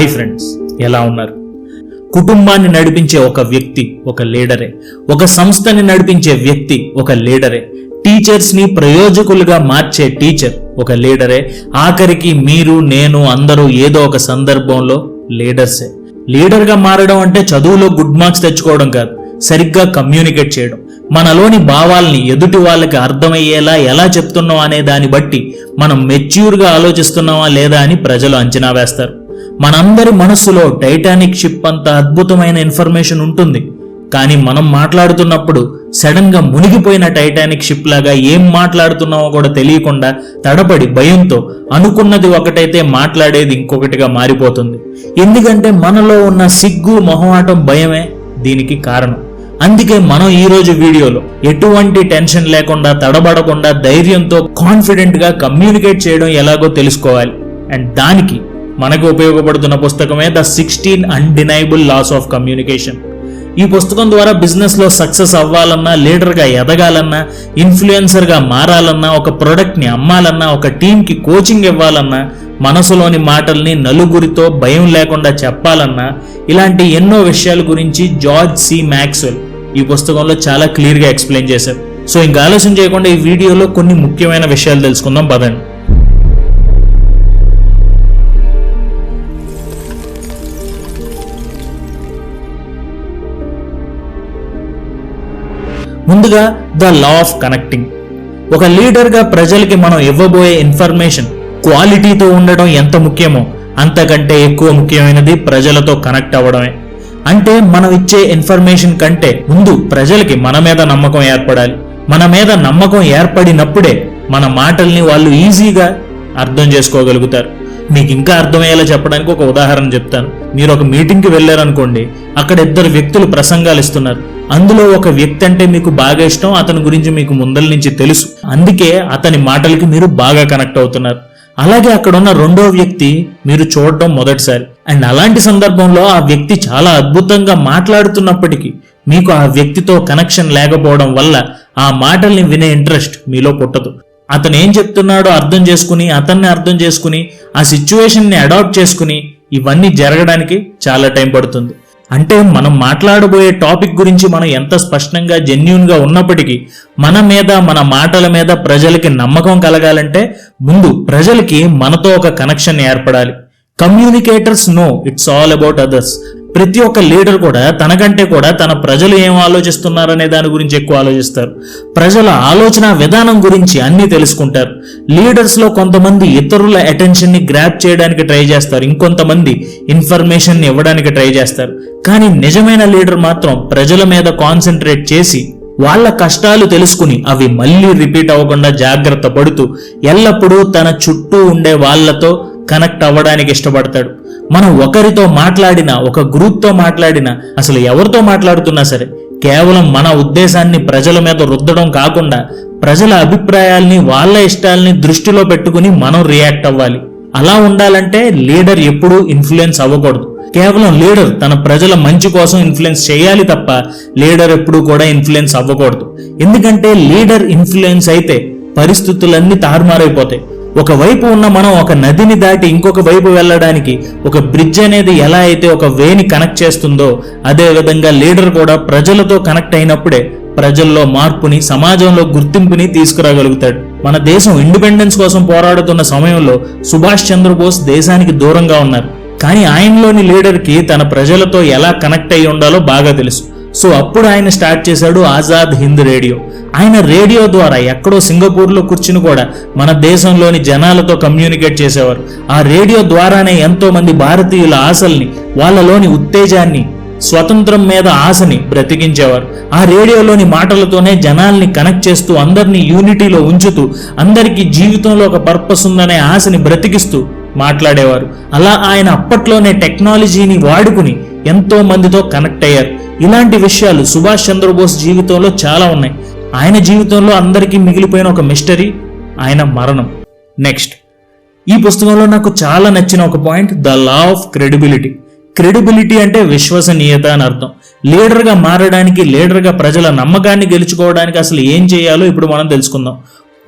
Hi friends ఎలా ఉన్నారు? కుటుంబాన్ని నడిపించే ఒక వ్యక్తి ఒక లీడరే. ఒక సంస్థని నడిపించే వ్యక్తి ఒక లీడరే. టీచర్స్ని ప్రయోజకులుగా మార్చే టీచర్ ఒక లీడరే. ఆఖరికి మీరు నేను అందరూ ఏదో ఒక సందర్భంలో లీడర్సే. లీడర్గా మారడం అంటే చదువులో గుడ్ మార్క్స్ తెచ్చుకోవడం కాదు సరిగ్గా కమ్యూనికేట్ చేయడం. మనలోని భావాల్ని ఎదుటి వాళ్ళకి అర్థమయ్యేలా ఎలా చెప్తున్నాం అనే దాన్ని బట్టి మనం మెచ్యూర్గా ఆలోచిస్తున్నామా లేదా అని ప్రజలు అంచనా వేస్తారు. మనందరి మనస్సులో టైటానిక్ షిప్ అంత అద్భుతమైన ఇన్ఫర్మేషన్ ఉంటుంది. కానీ మనం మాట్లాడుతున్నప్పుడు సడన్గా మునిగిపోయిన టైటానిక్ షిప్ లాగా ఏం మాట్లాడుతున్నామో కూడా తెలియకుండా తడబడి భయంతో అనుకున్నది ఒకటైతే మాట్లాడేది ఇంకొకటిగా మారిపోతుంది. ఎందుకంటే మనలో ఉన్న సిగ్గు మొహమాటం భయమే దీనికి కారణం. అందుకే మనం ఈరోజు వీడియోలో ఎటువంటి టెన్షన్ లేకుండా తడబడకుండా ధైర్యంతో కాన్ఫిడెంట్గా కమ్యూనికేట్ చేయడం ఎలాగో తెలుసుకోవాలి. అండ్ దానికి మనకు ఉపయోగపడుతున్న పుస్తకమే the sixteen undeniable laws of communication ఈ పుస్తకం ద్వారా బిజినెస్లో సక్సెస్ అవ్వాలన్నా లీడర్గా ఎదగాలన్నా ఇన్ఫ్లుయెన్సర్గా మారాలన్నా ఒక ప్రోడక్ట్ని అమ్మాలన్నా ఒక టీంకి కోచింగ్ ఇవ్వాలన్నా మనసులోని మాటల్ని నలుగురితో భయం లేకుండా చెప్పాలన్నా ఇలాంటి ఎన్నో విషయాల గురించి జార్జ్ సి మ్యాక్స్వెల్ ఈ పుస్తకంలో చాలా క్లియర్గా ఎక్స్ప్లెయిన్ చేశారు. సో ఇంకా ఆలోచన చేయకుండా ఈ వీడియోలో కొన్ని ముఖ్యమైన విషయాలు తెలుసుకుందాం. పదండి. ముందుగా ద లా ఆఫ్ కనెక్టింగ్. ఒక లీడర్గా ప్రజలకి మనం ఇవ్వబోయే ఇన్ఫర్మేషన్ క్వాలిటీతో ఉండడం ఎంత ముఖ్యమో అంతకంటే ఎక్కువ ముఖ్యమైనది ప్రజలతో కనెక్ట్ అవ్వడమే. అంటే మనం ఇచ్చే ఇన్ఫర్మేషన్ కంటే ముందు ప్రజలకి మన మీద నమ్మకం ఏర్పడాలి. మన మీద నమ్మకం ఏర్పడినప్పుడే మన మాటల్ని వాళ్ళు ఈజీగా అర్థం చేసుకోగలుగుతారు. మీకు ఇంకా అర్థమయ్యేలా చెప్పడానికి ఒక ఉదాహరణ చెప్తాను. మీరు ఒక మీటింగ్కి వెళ్ళారనుకోండి అక్కడ ఇద్దరు వ్యక్తులు ప్రసంగాలు ఇస్తున్నారు. అందులో ఒక వ్యక్తి అంటే మీకు బాగా ఇష్టం అతని గురించి మీకు ముందల నుంచి తెలుసు. అందుకే అతని మాటలకి మీరు బాగా కనెక్ట్ అవుతున్నారు. అలాగే అక్కడ ఉన్న రెండో వ్యక్తి మీరు చూడటం మొదటిసారి. అండ్ అలాంటి సందర్భంలో ఆ వ్యక్తి చాలా అద్భుతంగా మాట్లాడుతున్నప్పటికీ మీకు ఆ వ్యక్తితో కనెక్షన్ లేకపోవడం వల్ల ఆ మాటల్ని వినే ఇంట్రెస్ట్ మీలో పుట్టదు. అతను ఏం చెప్తున్నాడో అర్థం చేసుకుని అతన్ని అర్థం చేసుకుని ఆ సిచ్యువేషన్ని అడాప్ట్ చేసుకుని ఇవన్నీ జరగడానికి చాలా టైం పడుతుంది. అంటే మనం మాట్లాడబోయే టాపిక్ గురించి మనం ఎంత స్పష్టంగా జెన్యున్గా ఉన్నప్పటికీ మన మీద మన మాటల మీద ప్రజలకి నమ్మకం కలగాలంటే ముందు ప్రజలకి మనతో ఒక కనెక్షన్ ఏర్పడాలి. Communicators know it's all about others. ప్రతి ఒక్క లీడర్ కూడా తనకంటే కూడా తన ప్రజలు ఏం ఆలోచిస్తున్నారనే దాని గురించి ఎక్కువ ఆలోచిస్తారు. ప్రజల ఆలోచన విధానం గురించి అన్ని తెలుసుకుంటారు. లీడర్స్లో కొంతమంది ఇతరుల అటెన్షన్ని గ్రాప్ చేయడానికి ట్రై చేస్తారు. ఇంకొంతమంది ఇన్ఫర్మేషన్ ఇవ్వడానికి ట్రై చేస్తారు. కానీ నిజమైన లీడర్ మాత్రం ప్రజల మీద కాన్సన్ట్రేట్ చేసి వాళ్ళ కష్టాలు తెలుసుకుని అవి మళ్ళీ రిపీట్ అవ్వకుండా జాగ్రత్త పడుతూ ఎల్లప్పుడూ తన చుట్టూ ఉండే వాళ్ళతో కనెక్ట్ అవ్వడానికి ఇష్టపడతాడు. మనం ఒకరితో మాట్లాడినా ఒక గ్రూప్తో మాట్లాడినా అసలు ఎవరితో మాట్లాడుతున్నా సరే కేవలం మన ఉద్దేశాన్ని ప్రజల మీద రుద్దడం కాకుండా ప్రజల అభిప్రాయాల్ని వాళ్ళ ఇష్టాలని దృష్టిలో పెట్టుకుని మనం రియాక్ట్ అవ్వాలి. అలా ఉండాలంటే లీడర్ ఎప్పుడూ ఇన్ఫ్లుయెన్స్ అవ్వకూడదు. కేవలం లీడర్ తన ప్రజల మంచి కోసం ఇన్ఫ్లుయెన్స్ చేయాలి తప్ప లీడర్ ఎప్పుడూ కూడా ఇన్ఫ్లుయెన్స్ అవ్వకూడదు. ఎందుకంటే లీడర్ ఇన్ఫ్లుయెన్స్ అయితే పరిస్థితులన్నీ తారుమారైపోతాయి. ఒక వైపు ఉన్న మనం ఒక నదిని దాటి ఇంకొక వైపు వెళ్ళడానికి ఒక బ్రిడ్జ్ అనేది ఎలా అయితే ఒక వేని కనెక్ట్ చేస్తుందో అదే విధంగా లీడర్ కూడా ప్రజలతో కనెక్ట్ అయినప్పుడే ప్రజల్లో మార్పుని సమాజంలో గుర్తింపుని తీసుకురాగలుగుతాడు. మన దేశం ఇండిపెండెన్స్ కోసం పోరాడుతున్న సమయంలో సుభాష్ చంద్రబోస్ దేశానికి దూరంగా ఉన్నారు. కానీ ఆయనలోని లీడర్కి తన ప్రజలతో ఎలా కనెక్ట్ అయి ఉండాలో బాగా తెలుసు. సో అప్పుడు ఆయన స్టార్ట్ చేశాడు ఆజాద్ హింద్ రేడియో. ఆయన రేడియో ద్వారా ఎక్కడో సింగపూర్లో కూర్చుని కూడా మన దేశంలోని జనాలతో కమ్యూనికేట్ చేసేవారు. ఆ రేడియో ద్వారానే ఎంతో మంది భారతీయుల ఆశల్ని వాళ్ళలోని ఉత్తేజాన్ని స్వతంత్రం మీద ఆశని బ్రతికించేవారు. ఆ రేడియోలోని మాటలతోనే జనాల్ని కనెక్ట్ చేస్తూ అందరినీ యూనిటీలో ఉంచుతూ అందరికీ జీవితంలో ఒక పర్పస్ ఉందనే ఆశని బ్రతికిస్తూ మాట్లాడేవారు. అలా ఆయన అప్పట్లోనే టెక్నాలజీని వాడుకుని ఎంతో మందితో కనెక్ట్ అయ్యారు. ఇలాంటి విషయాలు సుభాష్ చంద్రబోస్ జీవితంలో చాలా ఉన్నాయి. ఆయన జీవితంలో అందరికీ మిగిలిపోయిన ఒక మిస్టరీ ఆయన మరణం. నెక్స్ట్ ఈ పుస్తకంలో నాకు చాలా నచ్చిన ఒక point the law of credibility credibility అంటే విశ్వసనీయత అని అర్థం. లీడర్గా మారడానికి లీడర్గా ప్రజల నమ్మకాన్ని గెలుచుకోవడానికి అసలు ఏం చేయాలో ఇప్పుడు మనం తెలుసుకుందాం.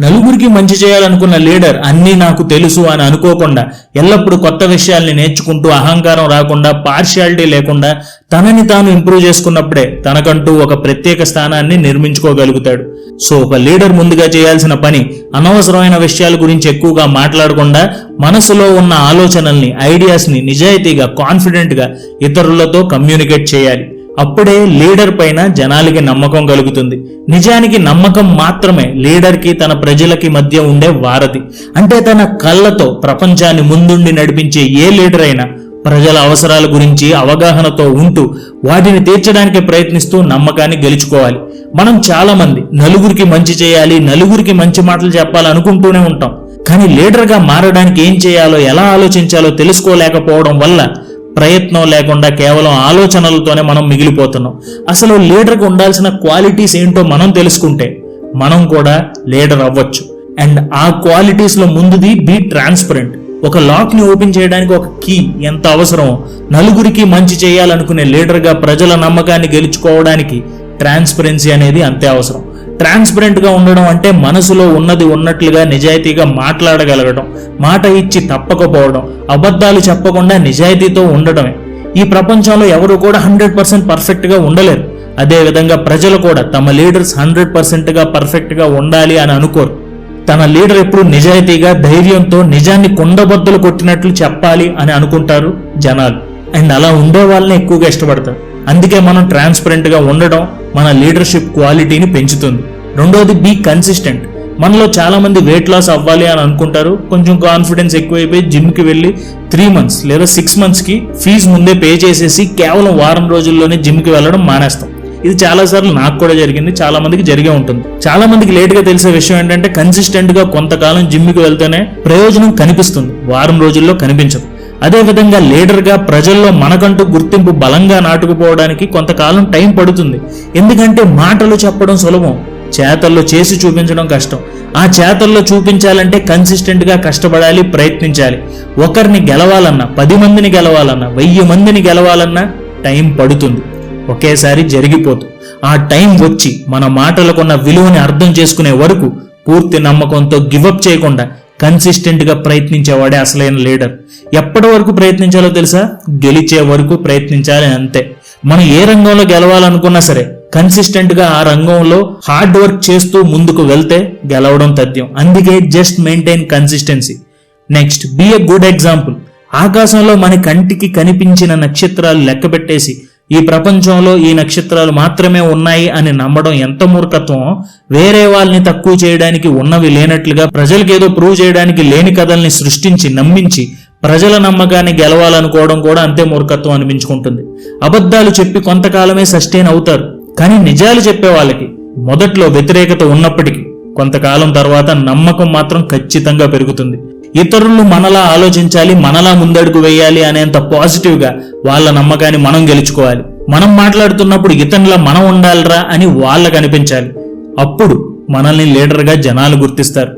నలుగురికి మంచి చేయాలనుకున్న లీడర్ అన్నీ నాకు తెలుసు అని అనుకోకుండా ఎల్లప్పుడూ కొత్త విషయాల్ని నేర్చుకుంటూ అహంకారం రాకుండా పార్షియాలిటీ లేకుండా తనని తాను ఇంప్రూవ్ చేసుకున్నప్పుడే తనకంటూ ఒక ప్రత్యేక స్థానాన్ని నిర్మించుకోగలుగుతాడు. సో ఒక లీడర్ ముందుగా చేయాల్సిన పని అనవసరమైన విషయాల గురించి ఎక్కువగా మాట్లాడకుండా మనసులో ఉన్న ఆలోచనల్ని ఐడియాస్ని నిజాయితీగా కాన్ఫిడెంట్గా ఇతరులతో కమ్యూనికేట్ చేయాలి. అప్పుడే లీడర్ పైన జనాలకి నమ్మకం కలుగుతుంది. నిజానికి నమ్మకం మాత్రమే లీడర్కి తన ప్రజలకి మధ్య ఉండే వారధి. అంటే తన కళ్ళతో ప్రపంచాన్ని ముందుండి నడిపించే ఏ లీడర్ అయినా ప్రజల అవసరాల గురించి అవగాహనతో ఉంటూ వాటిని తీర్చడానికి ప్రయత్నిస్తూ నమ్మకాన్ని గెలుచుకోవాలి. మనం చాలా మంది నలుగురికి మంచి చేయాలి నలుగురికి మంచి మాటలు చెప్పాలనుకుంటూనే ఉంటాం. కానీ లీడర్గా మారడానికి ఏం చేయాలో ఎలా ఆలోచించాలో తెలుసుకోలేకపోవడం వల్ల ప్రయత్నం లేకుండా కేవలం ఆలోచనలతోనే మనం మిగిలిపోతున్నాం. అసలు లీడర్కి ఉండాల్సిన క్వాలిటీస్ ఏంటో మనం తెలుసుకుంటే మనం కూడా లీడర్ అవ్వచ్చు. అండ్ ఆ క్వాలిటీస్లో ముందుది బీ ట్రాన్స్పరెంట్. ఒక లాక్ని ఓపెన్ చేయడానికి ఒక కీ ఎంత అవసరమో నలుగురికి మంచి చేయాలనుకునే లీడర్గా ప్రజల నమ్మకాన్ని గెలుచుకోవడానికి ట్రాన్స్పరెన్సీ అనేది అంతే అవసరం. ట్రాన్స్పరెంట్గా ఉండడం అంటే మనసులో ఉన్నది ఉన్నట్లుగా నిజాయితీగా మాట్లాడగలగడం మాట ఇచ్చి తప్పకపోవడం అబద్ధాలు చెప్పకుండా నిజాయితీతో ఉండడమే. ఈ ప్రపంచంలో ఎవరు కూడా హండ్రెడ్ పర్సెంట్ పర్ఫెక్ట్గా ఉండలేరు. అదేవిధంగా ప్రజలు కూడా తమ లీడర్స్ హండ్రెడ్ పర్సెంట్గా పర్ఫెక్ట్గా ఉండాలి అని అనుకోరు. తన లీడర్ ఎప్పుడు నిజాయితీగా ధైర్యంతో నిజాన్ని కుండబద్దలు కొట్టినట్లు చెప్పాలి అని అనుకుంటారు జనాలు. అండ్ అలా ఉండే వాళ్ళని ఎక్కువగా ఇష్టపడతారు. అందుకే మనం ట్రాన్స్పరెంట్గా ఉండడం మన లీడర్షిప్ క్వాలిటీని పెంచుతుంది. రెండోది బీ కన్సిస్టెంట్ మనలో చాలామంది వెయిట్ లాస్ అవ్వాలి అని అనుకుంటారు. కొంచెం కాన్ఫిడెన్స్ ఎక్కువైపోయి జిమ్కి వెళ్ళి త్రీ మంత్స్ లేదా సిక్స్ మంత్స్కి ఫీజు ముందే పే చేసేసి కేవలం వారం రోజుల్లోనే జిమ్కి వెళ్ళడం మానేస్తాం. ఇది చాలాసార్లు నాకు కూడా జరిగింది. చాలా మందికి జరిగే ఉంటుంది. చాలా మందికి లేట్గా తెలిసే విషయం ఏంటంటే కన్సిస్టెంట్గా కొంతకాలం జిమ్కి వెళ్తేనే ప్రయోజనం కనిపిస్తుంది. వారం రోజుల్లో కనిపించదు. అదేవిధంగా లీడర్గా ప్రజల్లో మనకంటూ గుర్తింపు బలంగా నాటుకుపోవడానికి కొంతకాలం టైం పడుతుంది. ఎందుకంటే మాటలు చెప్పడం సులభం. చేతల్లో చేసి చూపించడం కష్టం. ఆ చేతల్లో చూపించాలంటే కన్సిస్టెంట్గా కష్టపడాలి ప్రయత్నించాలి. ఒకరిని గెలవాలన్నా పది మందిని గెలవాలన్నా వెయ్యి మందిని గెలవాలన్నా టైం పడుతుంది. ఒకేసారి జరిగిపోతుంది ఆ టైం వచ్చి మన మాటలకున్న విలువని అర్థం చేసుకునే వరకు పూర్తి నమ్మకంతో గివప్ చేయకుండా కన్సిస్టెంట్గా ప్రయత్నించేవాడే అసలైన లీడర్ ఎప్పటి వరకు ప్రయత్నించాలో తెలుసా? గెలిచే వరకు ప్రయత్నించాలి అంతే. మనం ఏ రంగంలో గెలవాలనుకున్నా సరే కన్సిస్టెంట్గా ఆ రంగంలో హార్డ్ వర్క్ చేస్తూ ముందుకు వెళ్తే గెలవడం తథ్యం. అందుకే just maintain consistency next be a good example ఆకాశంలో మన కంటికి కనిపించిన నక్షత్రాలు లెక్క పెట్టేసి ఈ ప్రపంచంలో ఈ నక్షత్రాలు మాత్రమే ఉన్నాయి అని నమ్మడం ఎంత మూర్ఖత్వం? వేరే వాళ్ళని తక్కువ చేయడానికి ఉన్నవి లేనట్లుగా ప్రజలకేదో ప్రూవ్ చేయడానికి లేని కథల్ని సృష్టించి నమ్మించి ప్రజల నమ్మకాన్ని గెలవాలనుకోవడం కూడా అంతే మూర్ఖత్వం అనిపించుకుంటుంది. అబద్ధాలు చెప్పి కొంతకాలమే సస్టైన్ అవుతారు. కానీ నిజాలు చెప్పే వాళ్ళకి మొదట్లో వ్యతిరేకత ఉన్నప్పటికీ కొంతకాలం తర్వాత నమ్మకం మాత్రం ఖచ్చితంగా పెరుగుతుంది. ఇతరులు మనలా ఆలోచించాలి మనలా ముందడుగు వేయాలి అనేంత పాజిటివ్గా వాళ్ళ నమ్మకాన్ని మనం గెలుచుకోవాలి. మనం మాట్లాడుతున్నప్పుడు ఇతనిలా మనం ఉండాలిరా అని వాళ్ళకు అనిపించాలి. అప్పుడు మనల్ని లీడర్గా జనాలు గుర్తిస్తారు.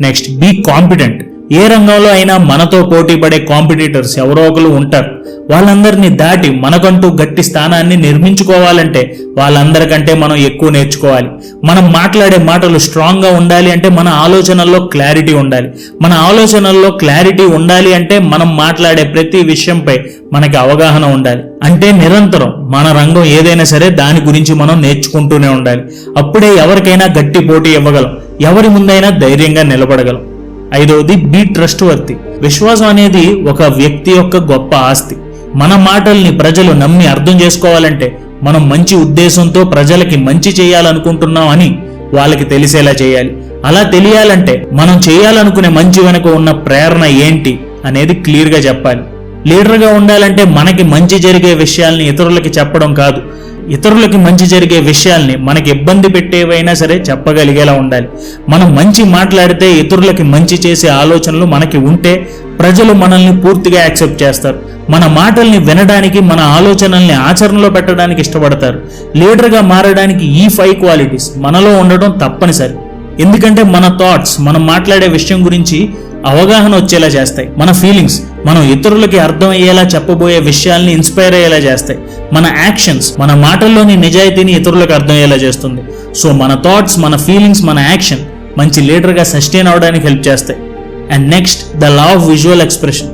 Next be competent. ఏ రంగంలో అయినా మనతో పోటీ పడే కాంపిటీటర్స్ ఎవరో ఒకరు ఉంటారు. వాళ్ళందరినీ దాటి మనకంటూ గట్టి స్థానాన్ని నిర్మించుకోవాలంటే వాళ్ళందరికంటే మనం ఎక్కువ నేర్చుకోవాలి. మనం మాట్లాడే మాటలు స్ట్రాంగ్గా ఉండాలి అంటే మన ఆలోచనల్లో క్లారిటీ ఉండాలి. మన ఆలోచనల్లో క్లారిటీ ఉండాలి అంటే మనం మాట్లాడే ప్రతి విషయంపై మనకి అవగాహన ఉండాలి. అంటే నిరంతరం మన రంగం ఏదైనా సరే దాని గురించి మనం నేర్చుకుంటూనే ఉండాలి. అప్పుడే ఎవరికైనా గట్టి పోటీ ఇవ్వగలం. ఎవరి ముందైనా ధైర్యంగా నిలబడగలం. ఐదవది బీ ట్రస్ట్ వర్తి విశ్వాసం అనేది ఒక వ్యక్తి యొక్క గొప్ప ఆస్తి. మన మాటల్ని ప్రజలు నమ్మి అర్థం చేసుకోవాలంటే మనం మంచి ఉద్దేశంతో ప్రజలకి మంచి చేయాలనుకుంటున్నాం అని వాళ్ళకి తెలిసేలా చేయాలి. అలా తెలియాలంటే మనం చేయాలనుకునే మంచి వెనుక ఉన్న ప్రేరణ ఏంటి అనేది క్లియర్గా చెప్పాలి. లీడర్గా ఉండాలంటే మనకి మంచి జరిగే విషయాల్ని ఇతరులకి చెప్పడం కాదు. ఇతరులకి మంచి జరిగే విషయాల్ని మనకి ఇబ్బంది పెట్టేవైనా సరే చెప్పగలిగేలా ఉండాలి. మనం మంచి మాట్లాడితే ఇతరులకి మంచి చేసే ఆలోచనలు మనకి ఉంటే ప్రజలు మనల్ని పూర్తిగా యాక్సెప్ట్ చేస్తారు. మన మాటల్ని వినడానికి మన ఆలోచనల్ని ఆచరణలో పెట్టడానికి ఇష్టపడతారు. లీడర్గా మారడానికి ఈ ఫైవ్ క్వాలిటీస్ మనలో ఉండటం తప్పనిసరి. ఎందుకంటే మన థాట్స్ మనం మాట్లాడే విషయం గురించి అవగాహన వచ్చేలా చేస్తాయి. మన ఫీలింగ్స్ మనం ఇతరులకి అర్థమయ్యేలా చెప్పబోయే విషయాల్ని ఇన్స్పైర్ అయ్యేలా చేస్తాయి. మన యాక్షన్స్ మన మాటల్లోని నిజాయితీని ఇతరులకు అర్థమయ్యేలా చేస్తుంది. సో మన థాట్స్ మన ఫీలింగ్స్ మన యాక్షన్ మంచి లీడర్గా సస్టైన్ అవడానికి హెల్ప్ చేస్తాయి. And next the law of visual expression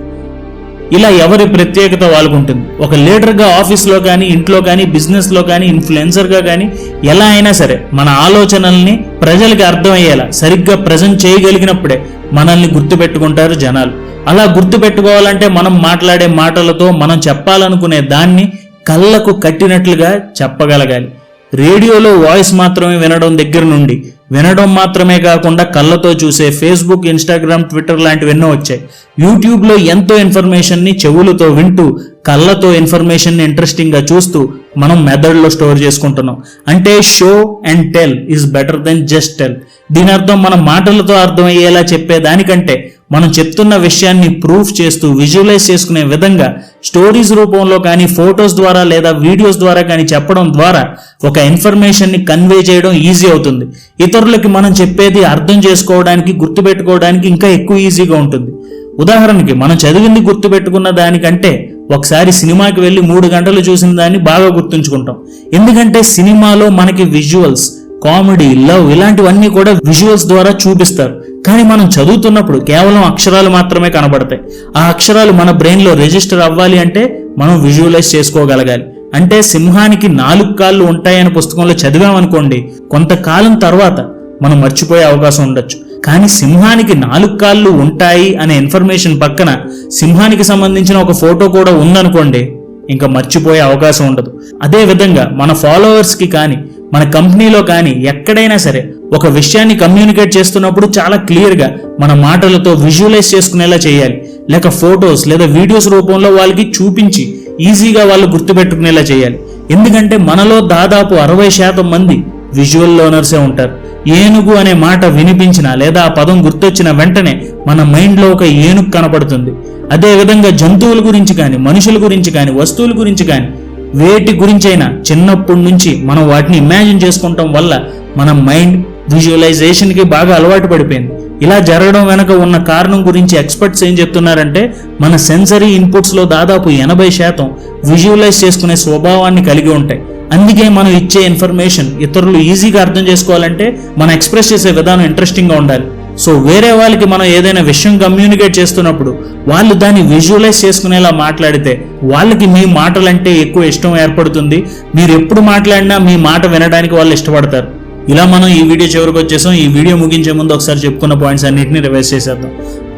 ఇలా ఎవరి ప్రత్యేకత వాళ్ళకుంటుంది. ఒక లీడర్గా ఆఫీస్లో కానీ ఇంట్లో కానీ బిజినెస్లో కానీ ఇన్ఫ్లుయెన్సర్గా కానీ ఎలా అయినా సరే మన ఆలోచనల్ని ప్రజలకి అర్థమయ్యేలా సరిగ్గా ప్రజెంట్ చేయగలిగినప్పుడే మనల్ని గుర్తుపెట్టుకుంటారు జనాలు. అలా గుర్తుపెట్టుకోవాలంటే మనం మాట్లాడే మాటలతో మనం చెప్పాలనుకునే దాన్ని కళ్ళకు కట్టినట్లుగా చెప్పగలగాలి. రేడియోలో వాయిస్ మాత్రమే వినడం దగ్గర నుండి వినడం మాత్రమే కాకుండా కళ్ళతో చూసే ఫేస్బుక్ ఇన్స్టాగ్రామ్ ట్విట్టర్ లాంటివి ఎన్నో వచ్చాయి. యూట్యూబ్లో ఎంతో ఇన్ఫర్మేషన్ని చెవులతో వింటూ కళ్ళతో ఇన్ఫర్మేషన్ ఇంట్రెస్టింగ్గా చూస్తూ మనం మెథడ్లో స్టోర్ చేసుకుంటున్నాం. అంటే show and tell is better than just tell. దీని అర్థం మన మాటలతో అర్థమయ్యేలా చెప్పే దానికంటే మనం చెప్తున్న విషయాన్ని ప్రూఫ్ చేస్తూ విజువలైజ్ చేసుకునే విధంగా స్టోరీస్ రూపంలో కానీ ఫొటోస్ ద్వారా లేదా వీడియోస్ ద్వారా కానీ చెప్పడం ద్వారా ఒక ఇన్ఫర్మేషన్ని కన్వే చేయడం ఈజీ అవుతుంది. ఇతరులకి మనం చెప్పేది అర్థం చేసుకోవడానికి గుర్తుపెట్టుకోవడానికి ఇంకా ఎక్కువ ఈజీగా ఉంటుంది. ఉదాహరణకి మనం చదివింది గుర్తుపెట్టుకున్న దానికంటే ఒకసారి సినిమాకి వెళ్ళి మూడు గంటలు చూసిన దాన్ని బాగా గుర్తుంచుకుంటాం. ఎందుకంటే సినిమాలో మనకి విజువల్స్ కామెడీ లవ్ ఇలాంటివన్నీ కూడా విజువల్స్ ద్వారా చూపిస్తారు. కానీ మనం చదువుతున్నప్పుడు కేవలం అక్షరాలు మాత్రమే కనబడతాయి. ఆ అక్షరాలు మన బ్రెయిన్లో రిజిస్టర్ అవ్వాలి అంటే మనం విజువలైజ్ చేసుకోగలగాలి. అంటే సింహానికి నాలుగు కాళ్ళు ఉంటాయని పుస్తకంలో చదివామనుకోండి కొంతకాలం తర్వాత మనం మర్చిపోయే అవకాశం ఉండొచ్చు. కానీ సింహానికి నాలుగు కాళ్ళు ఉంటాయి అనే ఇన్ఫర్మేషన్ పక్కన సింహానికి సంబంధించిన ఒక ఫోటో కూడా ఉందనుకోండి ఇంకా మర్చిపోయే అవకాశం ఉండదు. అదే విధంగా మన ఫాలోవర్స్కి కానీ మన కంపెనీలో కానీ ఎక్కడైనా సరే ఒక విషయాన్ని కమ్యూనికేట్ చేస్తున్నప్పుడు చాలా క్లియర్గా మన మాటలతో విజువలైజ్ చేసుకునేలా చేయాలి. లేక ఫొటోస్ లేదా వీడియోస్ రూపంలో వాళ్ళకి చూపించి ఈజీగా వాళ్ళు గుర్తుపెట్టుకునేలా చేయాలి. ఎందుకంటే మనలో దాదాపు అరవై శాతం మంది విజువల్ లర్నర్సే ఉంటారు. ఏనుగు అనే మాట వినిపించిన లేదా ఆ పదం గుర్తొచ్చిన వెంటనే మన మైండ్లో ఒక ఏనుగు కనపడుతుంది. అదే విధంగా జంతువుల గురించి కానీ మనుషుల గురించి కానీ వస్తువుల గురించి కానీ వేటి గురించైనా చిన్నప్పటి నుంచి మనం వాటిని ఇమాజిన్ చేసుకుంటాం వల్ల మన మైండ్ విజువలైజేషన్కి బాగా అలవాటు పడిపోయింది. ఇలా జరగడం వెనక ఉన్న కారణం గురించి ఎక్స్పర్ట్స్ ఏం చెప్తున్నారంటే మన సెన్సరీ ఇన్పుట్స్లో దాదాపు ఎనభై శాతం విజువలైజ్ చేసుకునే స్వభావాన్ని కలిగి ఉంటాయి. అందుకే మనం ఇచ్చే ఇన్ఫర్మేషన్ ఇతరులు ఈజీగా అర్థం చేసుకోవాలంటే మనం ఎక్స్ప్రెస్ చేసే విధానం ఇంట్రెస్టింగ్గా ఉండాలి. సో వేరే వాళ్ళకి మనం ఏదైనా విషయం కమ్యూనికేట్ చేస్తున్నప్పుడు వాళ్ళు దాన్ని విజువలైజ్ చేసుకునేలా మాట్లాడితే వాళ్ళకి మీ మాటలంటే ఎక్కువ ఇష్టం ఏర్పడుతుంది. మీరు ఎప్పుడు మాట్లాడినా మీ మాట వినడానికి వాళ్ళు ఇష్టపడతారు. ఇలా మనం ఈ వీడియో చివరికి వచ్చేసాం. ఈ వీడియో ముగించే ముందు ఒకసారి చెప్పుకున్న పాయింట్స్ అన్నింటినీ రివైజ్ చేసేద్దాం.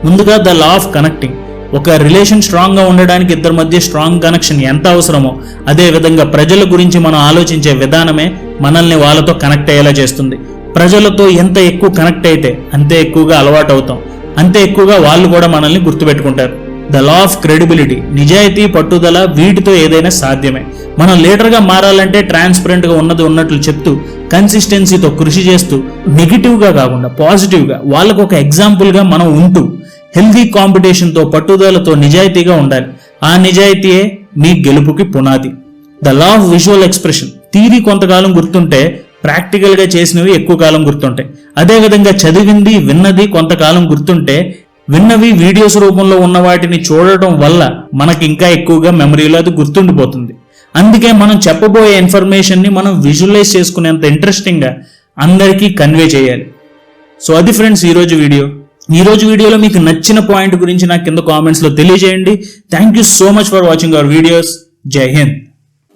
ముందుగా ద లా ఆఫ్ కనెక్టింగ్ ఒక రిలేషన్ స్ట్రాంగ్గా ఉండడానికి ఇద్దరి మధ్య స్ట్రాంగ్ కనెక్షన్ ఎంత అవసరమో అదే విధంగా ప్రజల గురించి మనం ఆలోచించే విధానమే మనల్ని వాళ్ళతో కనెక్ట్ అయ్యేలా చేస్తుంది. ప్రజలతో ఎంత ఎక్కువ కనెక్ట్ అయితే అంతే ఎక్కువగా అలవాటు అవుతాం. అంతే ఎక్కువగా వాళ్ళు కూడా మనల్ని గుర్తుపెట్టుకుంటారు. ద లా ఆఫ్ క్రెడిబిలిటీ నిజాయితీ పట్టుదల వీటితో ఏదైనా సాధ్యమే. మనం లీడర్గా మారాలంటే ట్రాన్స్పరెంట్గా ఉన్నది ఉన్నట్లు చెప్తూ కన్సిస్టెన్సీతో కృషి చేస్తూ నెగిటివ్గా కాకుండా పాజిటివ్గా వాళ్ళకు ఒక ఎగ్జాంపుల్గా మనం ఉంటూ హెల్దీ కాంపిటీషన్తో పట్టుదలతో నిజాయితీగా ఉండాలి. ఆ నిజాయితీయే మీ గెలుపుకి పునాది. The law of visual expression తీరి కొంతకాలం గుర్తుంటే ప్రాక్టికల్గా చేసినవి ఎక్కువ కాలం గుర్తుంటాయి. అదే విధంగా చదివింది విన్నది కొంతకాలం గుర్తుంటే విన్నవి వీడియోస్ రూపంలో ఉన్న వాటిని చూడటం వల్ల మనకి ఇంకా ఎక్కువగా మెమరీలో అది గుర్తుండిపోతుంది. అందుకే మనం చెప్పబోయే ఇన్ఫర్మేషన్ని మనం విజువలైజ్ చేసుకునేంత ఇంట్రెస్టింగ్గా అందరికీ కన్వే చేయాలి. సో అది ఫ్రెండ్స్ ఈరోజు వీడియో ఈరోజు వీడియోలో మీకు నచ్చిన పాయింట్ గురించి నాకు కింద కామెంట్స్లో తెలియజేయండి. Thank you so much for watching our videos Jai Hind